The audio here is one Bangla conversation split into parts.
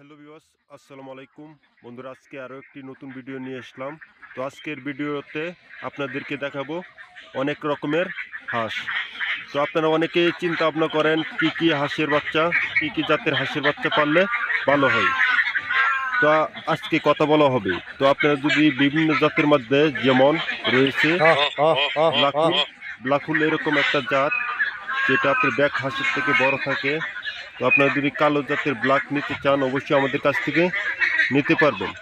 হ্যালো বিওয়াস আসসালামু আলাইকুম। বন্ধুরা, আজকে আরও একটি নতুন ভিডিও নিয়ে আসলাম। তো আজকের ভিডিওতে আপনাদেরকে দেখাবো অনেক রকমের হাঁস। তো আপনারা অনেকে চিন্তা ভাবনা করেন, কি কি হাঁসের বাচ্চা, কি কি জাতের হাঁসের বাচ্চা পারলে ভালো হয়। তো আজকে কথা বলা হবে। তো আপনারা যদি বিভিন্ন জাতের মধ্যে যেমন রয়েছে ব্লাকুল ব্লাকুল এরকম একটা জাত, যেটা আপনার ব্যাক হাঁসের থেকে বড় থাকে তো আপনারা যদি কালো জাতের ব্ল্যাক নিতে চান, অবশ্যই আমাদের কাছ থেকে নিতে পারবেন।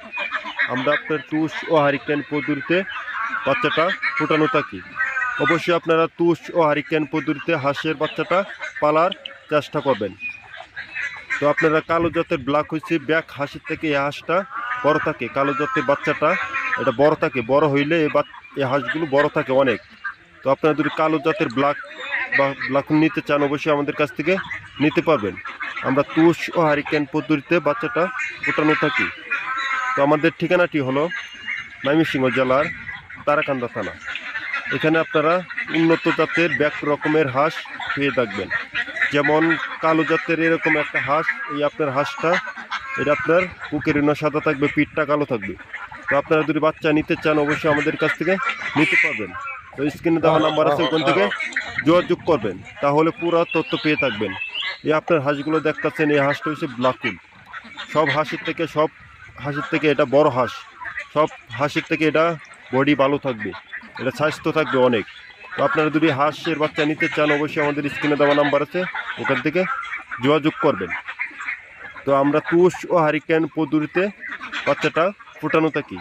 আমরা আপনার তুষ ও হারিকেন পদ্ধতিতে বাচ্চাটা ফোটানো থাকি। অবশ্যই আপনারা তুষ ও হারিকেন পদ্ধতিতে হাঁসের বাচ্চাটা পালার চেষ্টা করবেন। তো আপনারা কালো জাতের ব্ল্যাক হয়েছে ব্যাক হাঁসের থেকে এই হাঁসটা বড় থাকে। কালো জাতের বাচ্চাটা এটা বড় থাকে, বড় হইলে এই বাচ- এই হাঁসগুলো বড় থাকে অনেক। তো আপনারা যদি কালো জাতের ব্ল্যাক বা ব্ল্যাক নিতে চান, অবশ্যই আমাদের কাছ থেকে নিতে পারবেন। আমরা তুষ ও হারিকেন পদ্ধতিতে বাচ্চাটা ফোটানো থাকি। তো আমাদের ঠিকানাটি হলো ময়মনসিংহ জেলার তারাকান্দা থানা। এখানে আপনারা উন্নত জাতের ব্যাক রকমের হাঁস পেয়ে থাকবেন। যেমন কালো জাতের এরকম একটা হাঁস, এই আপনার হাঁসটা, এটা আপনার বুকের সাদা থাকবে, পিঠটা কালো থাকবে। তো আপনারা যদি বাচ্চা নিতে চান, অবশ্যই আমাদের কাছ থেকে নিতে পারবেন। তো স্ক্রিনে দেওয়া নাম্বার আছে, ওখান থেকে যোগাযোগ করবেন। তাহলে পুরো তথ্য পেয়ে থাকবেন। এই আপনার হাঁসগুলো দেখতেছেন, এই হাঁসটা হচ্ছে ব্লাকুল সব হাঁসের থেকে, সব হাঁসের থেকে এটা বড় হাঁস। সব হাঁসের থেকে এটা বডি ভালো থাকবে। এটা স্বাস্থ্য থাকবে অনেক। তো আপনারা যদি হাঁসের বাচ্চা নিতে চান, অবশ্যই আমাদের স্ক্রিনে দেওয়া নাম্বার আছে। ওখান থেকে যোগাযোগ করবেন। তো আমরা তুষ ও হারিকেন পদ্ধতিতে বাচ্চাটা ফোটানো থাকি।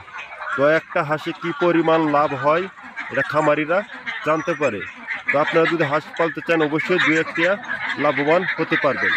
তো একটা হাঁসে কি পরিমাণ লাভ হয়, এটা খামারিরা জানতে পারে। তো আপনারা যদি হাঁস পালতে চান অবশ্যই দু একটা লাভবান হতে পারবেন।